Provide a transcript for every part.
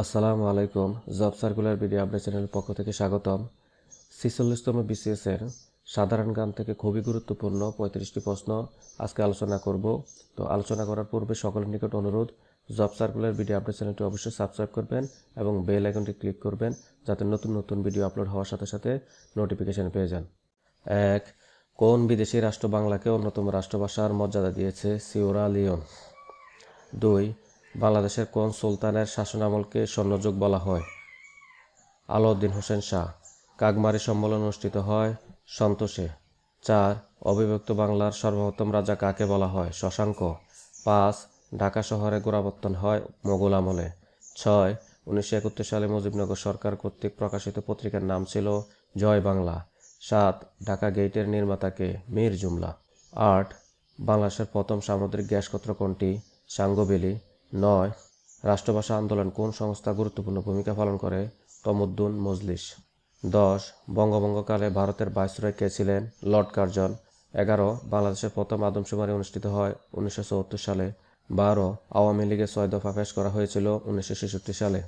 আসসালামু আলাইকুম। Job circular video update চ্যানেলের পক্ষ থেকে স্বাগতম। ছিচল্লিশতম বিসিএস এর সাধারণ জ্ঞান থেকে খুবই গুরুত্বপূর্ণ পঁয়ত্রিশটি প্রশ্ন আজকে আলোচনা করব। তো আলোচনা করার পূর্বে সকলের নিকট অনুরোধ, জব সার্কুলার ভিডিও আপডেট চ্যানেলটি অবশ্যই সাবস্ক্রাইব করবেন এবং বেল আইকনটি ক্লিক করবেন যাতে নতুন নতুন ভিডিও আপলোড হওয়ার সাথে সাথে নোটিফিকেশন পেয়ে যান। এক, কোন বিদেশি রাষ্ট্র বাংলাকে অন্যতম রাষ্ট্রভাষার মর্যাদা দিয়েছে? Sierra Leone. দুই বাংলাদেশের কোন সুলতানের শাসনামলকে স্বর্ণযুগ বলা হয়? আলাউদ্দিন হোসেন শাহ। কাকমারি সম্মেলন অনুষ্ঠিত হয় সন্তোষে। চার, অবিভক্ত বাংলার সর্বপ্রথম রাজা কাকে বলা হয়? শশাঙ্ক। পাঁচ, ঢাকা শহরে গোড়াবর্তন হয় মোগল আমলে। ছয়, উনিশশো একাত্তর সালে মুজিবনগর সরকার কর্তৃক প্রকাশিত পত্রিকার নাম ছিল জয় বাংলা। সাত, ঢাকা গেটের নির্মাতাকে মীর জুমলা। আট, বাংলাদেশের প্রথম সামুদ্রিক গ্যাস ক্ষেত্র কোনটি? সাঙ্গবেলি। নয়, রাষ্ট্রভাষা আন্দোলন কোন সংস্থা গুরুত্বপূর্ণ ভূমিকা পালন করে? তমুদ্দুন মজলিস। দশ, বঙ্গভঙ্গকালে ভারতের ভাইসরয় কে ছিলেন? Lord Curzon. এগারো, বাংলাদেশের প্রথম আদমশুমারি অনুষ্ঠিত হয় উনিশশো চুয়াত্তর সালে। বারো, আওয়ামী লীগের ছয় দফা পেশ করা হয়েছিল উনিশশো ছেষট্টি সালে।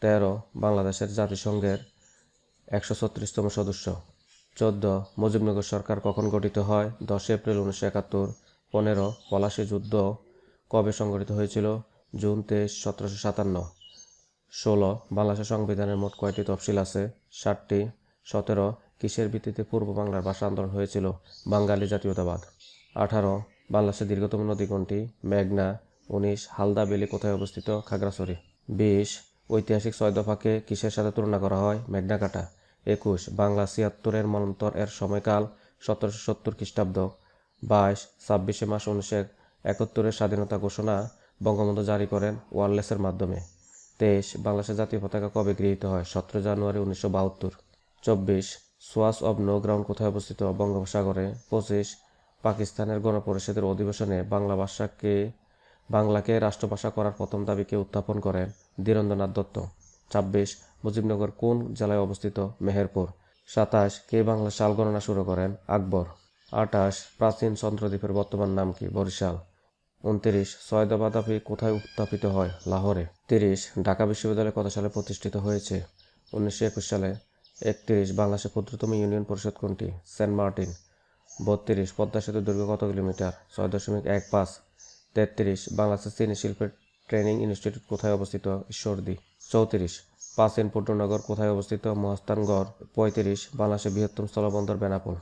তেরো, বাংলাদেশের জাতিসংঘের একশো ছত্রিশতম সদস্য। চোদ্দ, মুজিবনগর সরকার কখন গঠিত হয়? দশ এপ্রিল উনিশশো একাত্তর। পনেরো, পলাশী যুদ্ধ কবে সংগঠিত হয়েছিল? জুন তেইশ, সতেরোশো সাতান্ন। ষোলো বাংলাদেশের সংবিধানের মোট কয়টি তফসিল আছে? ষাটটি। সতেরো, কিসের ভিত্তিতে পূর্ব বাংলার ভাষা আন্দোলন হয়েছিল? বাঙালি জাতীয়তাবাদ। আঠারো, বাংলাদেশের দীর্ঘতম নদী কোনটি? মেঘনা। উনিশ, হালদা বেলি কোথায় অবস্থিত? খাগড়াছড়ি। বিশ, ঐতিহাসিক ছয় দফাকে কিসের সাথে তুলনা করা হয়? মেঘনা মেঘনাকাটা একুশ, বাংলা ছিয়াত্তরের মন্বন্তর এর সময়কাল, সতেরোশো সত্তর খ্রিস্টাব্দ। বাইশ, ছাব্বিশে মাস উনিশশো একাত্তরের স্বাধীনতা ঘোষণা বঙ্গবন্ধু জারি করেন ওয়ারলেসের মাধ্যমে। তেইশ বাংলাদেশের জাতীয় পতাকা কবে গৃহীত হয়? সতেরো জানুয়ারি উনিশশো বাহাত্তর। চব্বিশ সোয়াস অব নো গ্রাউন্ড কোথায় অবস্থিত? বঙ্গোপসাগরে। পঁচিশ, পাকিস্তানের গণপরিষদের অধিবেশনে বাংলা ভাষাকে, বাংলাকে রাষ্ট্রভাষা করার প্রথম দাবিকে উত্থাপন করেন ধীরেন্দ্রনাথ দত্ত। ছাব্বিশ, মুজিবনগর কোন জেলায় অবস্থিত? মেহেরপুর। সাতাশ, কে বাংলা সাল গণনা শুরু করেন? আকবর। আঠাশ, প্রাচীন চন্দ্রদ্বীপের বর্তমান নাম কি? বরিশাল। উনত্রিশ সয়দাবা দাবি কোথায় উত্থাপিত হয়? লাহোরে। তিরিশ, ঢাকা বিশ্ববিদ্যালয় কত সালে প্রতিষ্ঠিত হয়েছে? উনিশশো একুশ সালে। একত্রিশ, বাংলাদেশের ক্ষুদ্রতম ইউনিয়ন পরিষদ কোনটি? Saint Martin. বত্রিশ, পদ্মা সেতু দৈর্ঘ্য কত কিলোমিটার? ছয় দশমিক এক পাঁচ। তেত্রিশ, বাংলাদেশের চিনি শিল্পের ট্রেনিং ইনস্টিটিউট কোথায় অবস্থিত? ঈশ্বরদী। চৌত্রিশ, পাঁচ ইনপুটনগর কোথায় অবস্থিত? মহাস্থানগড়। পঁয়ত্রিশ, বাংলাদেশের বৃহত্তম স্থলবন্দর বেনাপোল।